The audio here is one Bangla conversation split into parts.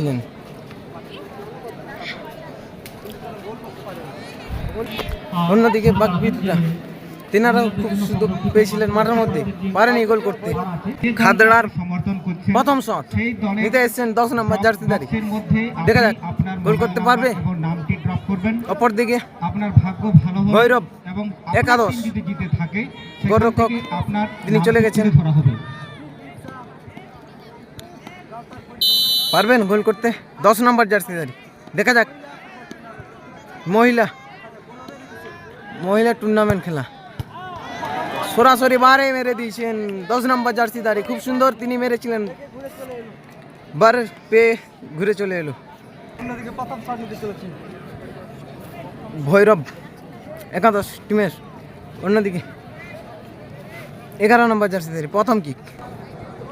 দিয়েছিলেন অন্যদিকে বাকবিদরা তেনারাও খুব সুযোগ পেয়েছিলেন মাঠের মধ্যে পারেনি গোল করতে খাদড়ার প্রথম শট নিতে এসছেন দশ নম্বর জার্সিদারি দেখা যাক, গোল করতে পারবে? এবং নামটি ড্রপ করবেন অপর দিকে আপনার ভাগ্য ভালো হবে ভৈরব, একাদশ। গোলরক্ষক, তিনি চলে গেছেন। পারবেন গোল করতে? দশ নম্বর জার্সিদারি দেখা যাক। মহিলা। মহিলা টুর্নামেন্ট খেলা। সরাসরি বারে মেরে দিয়েছেন। দশ নম্বর জার্সিদারি খুব সুন্দর, তিনি মেরেছিলেন। বার পেয়ে ঘুরে চলে এলো। ভৈরব, একাদশ টিমের অন্যদিকে। এগারো নম্বর জার্সিদারি প্রথম কিক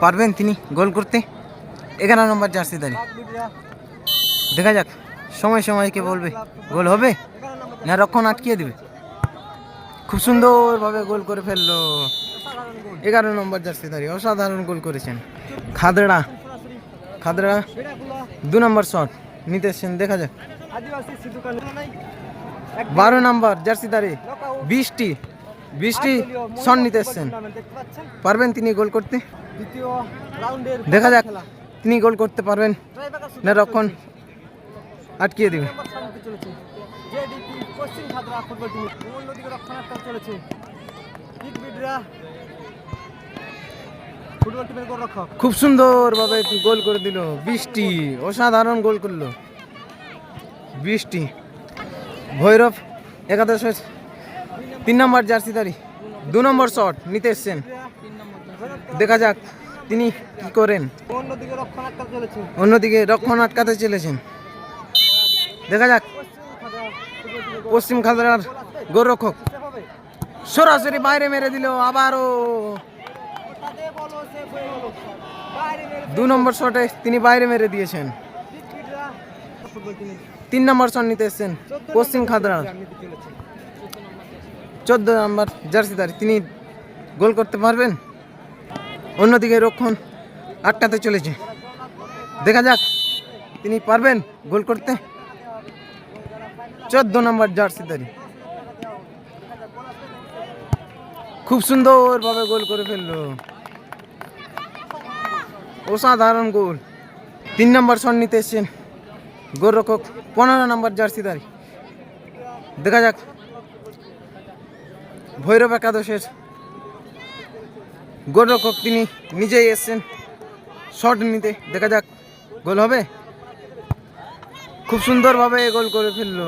পারবেন তিনি গোল করতে? এগারো নম্বর জার্সিদারি দেখা যাক, সময় সময়কে বলবে, গোল হবে না রক্ষণ আটকিয়ে দিবে। খুব সুন্দরভাবে গোল করে ফেলল। এগারো নম্বর জার্সিদারি অসাধারণ গোল করেছেন। খাদড়া খাদড়া দু নম্বর শট নিতে এসছেন দেখা যাক। বারো নম্বর জার্সিদারি বিশটি বিশটি শট নিতে এসছেন পারবেন তিনি গোল করতে? দেখা যাক। তিনি গোল করতে পারবেন। না, রক্ষণ। আটকিয়ে দিবে। শান্তি চলেছে জেডিপি পশ্চিম খাতরা ফুটবল টিম অন্যদিকে রক্ষণাত্মক চলেছে কিকবিডরা ফুটবল টিমের গোলরক্ষক খুব সুন্দরভাবে গোল করে দিল। বৃষ্টি অসাধারণ গোল করল। বৃষ্টি ভৈরব একাদশের তিন নম্বর জার্সিদারি দু নম্বর শট নিতে এসছেন দেখা যাক। তিনি কি করেন? অন্যদিকে রক্ষণ আটকাতে চলেছেন। দেখা যাক। পশ্চিম খাদরার গোরক্ষক সরাসরি বাইরে মেরে দিল আবারও। দু নম্বর শটে তিনি বাইরে মেরে দিয়েছেন। তিন নম্বর শট নিতে এসছেন পশ্চিম চলেছে চোদ্দ নম্বর জার্সিদার তিনি গোল করতে পারবেন? অন্যদিকে রক্ষণ আটকাতে চলেছে। দেখা যাক, তিনি পারবেন গোল করতে? চোদ্দ নম্বর জার্সিদারি খুব সুন্দরভাবে গোল করে ফেলল। অসাধারণ গোল। তিন নম্বর শট নিতে এসছেন গোলরক্ষক, পনেরো নম্বর জার্সিদারি দেখা যাক, ভৈরব একাদশের গোলরক্ষক তিনি নিজেই এসছেন। শট নিতে। দেখা যাক গোল হবে। খুব সুন্দরভাবে গোল করে ফেলল।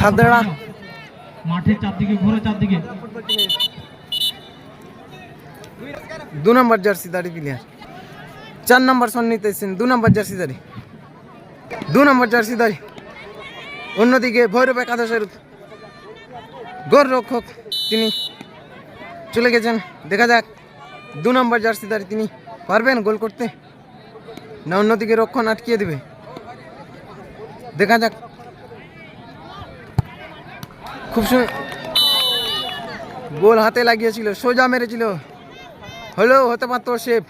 খাদড়া মাঠের চারদিকে ঘুরে চারদিকে। দু নম্বর জার্সিদারি প্লেয়ার চার নম্বর শট নিতে এসছেন দু নম্বর জার্সিদারি দু নম্বর জার্সিদারি অন্যদিকে ভৈরব একাদশের গোলরক্ষক তিনি চলে গেছেন। দেখা যাক। দু নম্বর জার্সিদারি তিনি। পারবেন গোল করতে? না, অন্যদিকে রক্ষণ আটকিয়ে দেবে। দেখা যাক। খুব গোল হাতে লাগিয়েছিল, সোজা মেরেছিল। হলেও হতে পারতো শেপ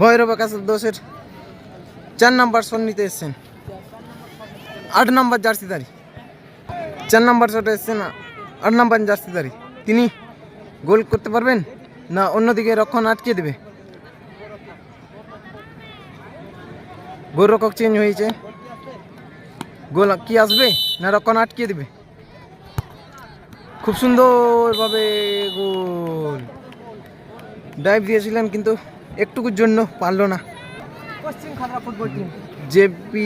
ভৈরব আকাশ দোষের চার নম্বর শট নিতে এসছেন। আট নম্বর জার্সিদারি চার নম্বর শটে এসছেন আট নম্বর জার্সিদারি তিনি গোল করতে পারবেন? না অন্যদিকে রক্ষণ আটকে দেবে। গোলরক্ষক চেঞ্জ হয়েছে। গোল কি আসবে? না রক্ষণ আটকে দেবে। খুব সুন্দরভাবে গোল। ডাইভ দিয়েছিলেন কিন্তু একটুকুর জন্য পারল না। পশ্চিম Khatra football team JP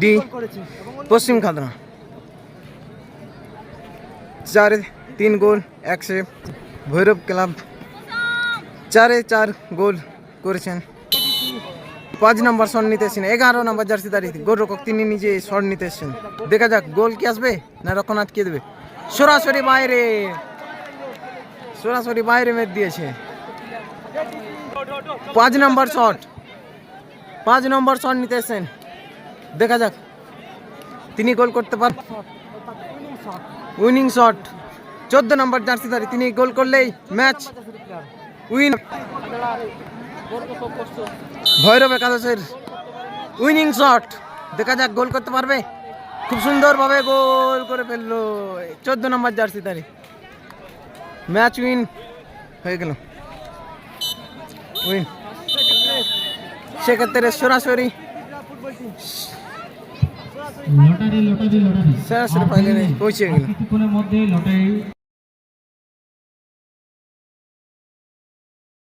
D পশ্চিম খাদনা চারে তিন গোল, এক সেভ ভৈরব ক্লাব চারে চার গোল করেছেন। পাঁচ নম্বর শট নিতে এসেছেন, এগারো নম্বর জার্সি দাঁড়িয়ে গোলরক্ষক তিনি নিজে শট নিতে এসেছেন। দেখা যাক, গোল কি আসবে না রক্ষণ আটকে দেবে। সরাসরি বাইরে। সরাসরি বাইরে মেদ দিয়েছে। পাঁচ নম্বর শট। পাঁচ নম্বর শট নিতে এসেছেন। দেখা যাক, তিনি গোল করতে পার উইনিং শট। চোদ্দ নম্বর জার্সিদারি তিনি গোল করলেই ম্যাচ উইন ভৈরব একাদশের উইনিং শট। দেখা যাক গোল করতে পারবে। খুব সুন্দরভাবে গোল করে ফেলল চোদ্দ নম্বর জার্সি তারি ম্যাচ উইন হয়ে গেল। উইন। সেক্ষেত্রে সরাসরি সরাসরি ফাইনালে পৌঁছে গেল।